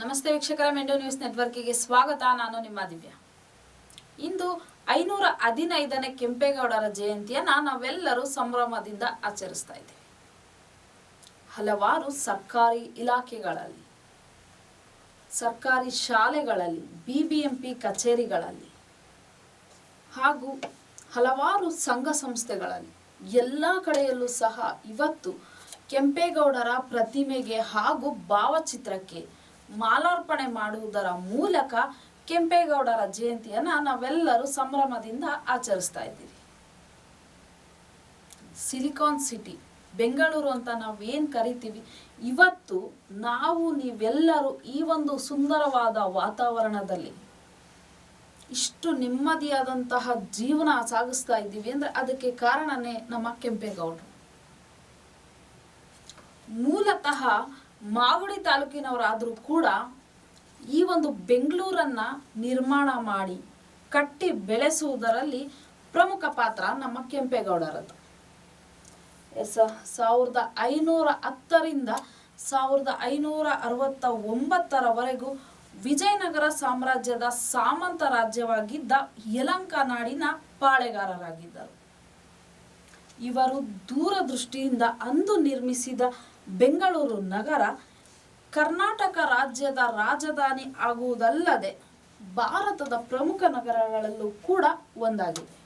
ನಮಸ್ತೆ ವೀಕ್ಷಕರ ಮೆಂಡೋ ನ್ಯೂಸ್ ನೆಟ್ವರ್ಕ್ಗೆ ಸ್ವಾಗತ. ನಾನು ನಿಮ್ಮ ದಿವ್ಯ. ಇಂದು ಐನೂರ ಹದಿನೈದನೇ ಕೆಂಪೇಗೌಡರ ಜಯಂತಿಯನ್ನ ನಾವೆಲ್ಲರೂ ಸಂಭ್ರಮದಿಂದ ಆಚರಿಸ್ತಾ ಇದ್ದೇವೆ. ಹಲವಾರು ಸರ್ಕಾರಿ ಇಲಾಖೆಗಳಲ್ಲಿ, ಸರ್ಕಾರಿ ಶಾಲೆಗಳಲ್ಲಿ, ಬಿಬಿಎಂಪಿ ಕಚೇರಿಗಳಲ್ಲಿ ಹಾಗೂ ಹಲವಾರು ಸಂಘ ಸಂಸ್ಥೆಗಳಲ್ಲಿ ಎಲ್ಲ ಕಡೆಯಲ್ಲೂ ಸಹ ಇವತ್ತು ಕೆಂಪೇಗೌಡರ ಪ್ರತಿಮೆಗೆ ಹಾಗೂ ಭಾವಚಿತ್ರಕ್ಕೆ ಮಾಲಾರ್ಪಣೆ ಮಾಡುವುದರ ಮೂಲಕ ಕೆಂಪೇಗೌಡರ ಜಯಂತಿಯನ್ನ ನಾವೆಲ್ಲರೂ ಸಂಭ್ರಮದಿಂದ ಆಚರಿಸ್ತಾ ಇದ್ದೀವಿ ಸಿಲಿಕಾನ್ ಸಿಟಿ, ಬೆಂಗಳೂರು ಅಂತ ನಾವೇನ್ ಕರಿತೀವಿ? ಇವತ್ತು ನಾವು ನೀವೆಲ್ಲರೂ ಈ ಒಂದು ಸುಂದರವಾದ ವಾತಾವರಣದಲ್ಲಿ ಇಷ್ಟು ನೆಮ್ಮದಿಯಾದಂತಹ ಜೀವನ ಸಾಗಿಸ್ತಾ ಇದ್ದೀವಿ ಅಂದ್ರೆ ಅದಕ್ಕೆ ಕಾರಣನೇ ನಮ್ಮ ಕೆಂಪೇಗೌಡರು. ಮೂಲತಃ ಮಾಗಡಿ ತಾಲೂಕಿನವರಾದರೂ ಕೂಡ ಈ ಒಂದು ಬೆಂಗಳೂರನ್ನು ನಿರ್ಮಾಣ ಮಾಡಿ ಕಟ್ಟಿ ಬೆಳೆಸುವುದರಲ್ಲಿ ಪ್ರಮುಖ ಪಾತ್ರ ನಮ್ಮ ಕೆಂಪೇಗೌಡರದ್ದು ಎಸ್, ಸಾವಿರದ ಐನೂರ ಹತ್ತರಿಂದ ಸಾವಿರದ ಐನೂರ ಅರವತ್ತ ಒಂಬತ್ತರವರೆಗೂ ವಿಜಯನಗರ ಸಾಮ್ರಾಜ್ಯದ ಸಾಮಂತ ರಾಜ್ಯವಾಗಿದ್ದ ಯಲಂಕ ನಾಡಿನ ಪಾಳೆಗಾರರಾಗಿದ್ದರು. ಇವರು ದೂರದೃಷ್ಟಿಯಿಂದ ಅಂದು ನಿರ್ಮಿಸಿದ ಬೆಂಗಳೂರು ನಗರ ಕರ್ನಾಟಕ ರಾಜ್ಯದ ರಾಜಧಾನಿ ಆಗುವುದಲ್ಲದೆ ಭಾರತದ ಪ್ರಮುಖ ನಗರಗಳಲ್ಲೂ ಕೂಡ ಒಂದಾಗಿದೆ.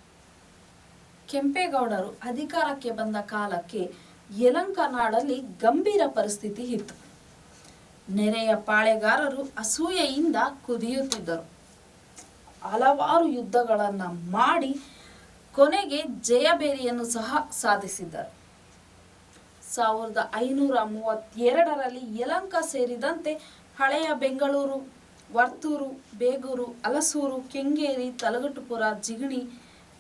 ಕೆಂಪೇಗೌಡರು ಅಧಿಕಾರಕ್ಕೆ ಬಂದ ಕಾಲಕ್ಕೆ ಯಲಂಕನಾಡಲ್ಲಿ ಗಂಭೀರ ಪರಿಸ್ಥಿತಿ ಇತ್ತು. ನೆರೆಯ ಪಾಳೆಗಾರರು ಅಸೂಯೆಯಿಂದ ಕುದಿಯುತ್ತಿದ್ದರು. ಹಲವಾರು ಯುದ್ಧಗಳನ್ನು ಮಾಡಿ ಕೊನೆಗೆ ಜಯಬೇರಿಯನ್ನು ಸಹ ಸಾಧಿಸಿದ್ದರು. ಸಾವಿರದ ಐನೂರ ಮೂವತ್ತೆರಡರಲ್ಲಿ ಯಲಂಕ ಸೇರಿದಂತೆ ಹಳೆಯ ಬೆಂಗಳೂರು, ವರ್ತೂರು, ಬೇಗೂರು ಹಲಸೂರು ಕೆಂಗೇರಿ ತಲಗಟ್ಟುಪುರ ಜಿಗಣಿ,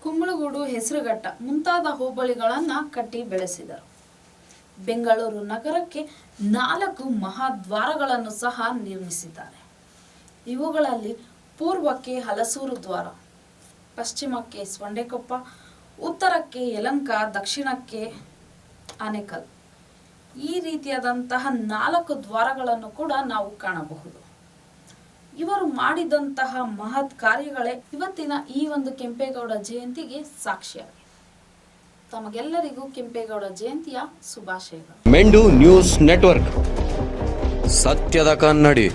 ಕುಂಬಳಗೂಡು, ಹೆಸರುಘಟ್ಟ ಮುಂತಾದ ಹೋಬಳಿಗಳನ್ನು ಕಟ್ಟಿ ಬೆಳೆಸಿದರು. ಬೆಂಗಳೂರು ನಗರಕ್ಕೆ ನಾಲ್ಕು ಮಹಾದ್ವಾರಗಳನ್ನು ಸಹ ನಿರ್ಮಿಸಿದ್ದಾರೆ. ಇವುಗಳಲ್ಲಿ ಪೂರ್ವಕ್ಕೆ ಹಲಸೂರು ದ್ವಾರ ಪಶ್ಚಿಮಕ್ಕೆ ಸೊಂಡೆಕೊಪ್ಪ ಉತ್ತರಕ್ಕೆ, ಯಲಂಕ, ದಕ್ಷಿಣಕ್ಕೆ ಆನೆಕಲ್. ಈ ರೀತಿಯಾದಂತಹ ನಾಲ್ಕು ದ್ವಾರಗಳನ್ನು ಕೂಡ ನಾವು ಕಾಣಬಹುದು. ಇವರು ಮಾಡಿದಂತಹ ಮಹತ್ ಕಾರ್ಯಗಳೇ ಇವತ್ತಿನ ಈ ಒಂದು ಕೆಂಪೇಗೌಡ ಜಯಂತಿಗೆ ಸಾಕ್ಷಿಯಾಗಿದೆ ತಮಗೆಲ್ಲರಿಗೂ ಕೆಂಪೇಗೌಡ ಜಯಂತಿಯ ಶುಭಾಶಯಗಳು. Mendu news network. ಸತ್ಯದ ಕನ್ನಡಿ.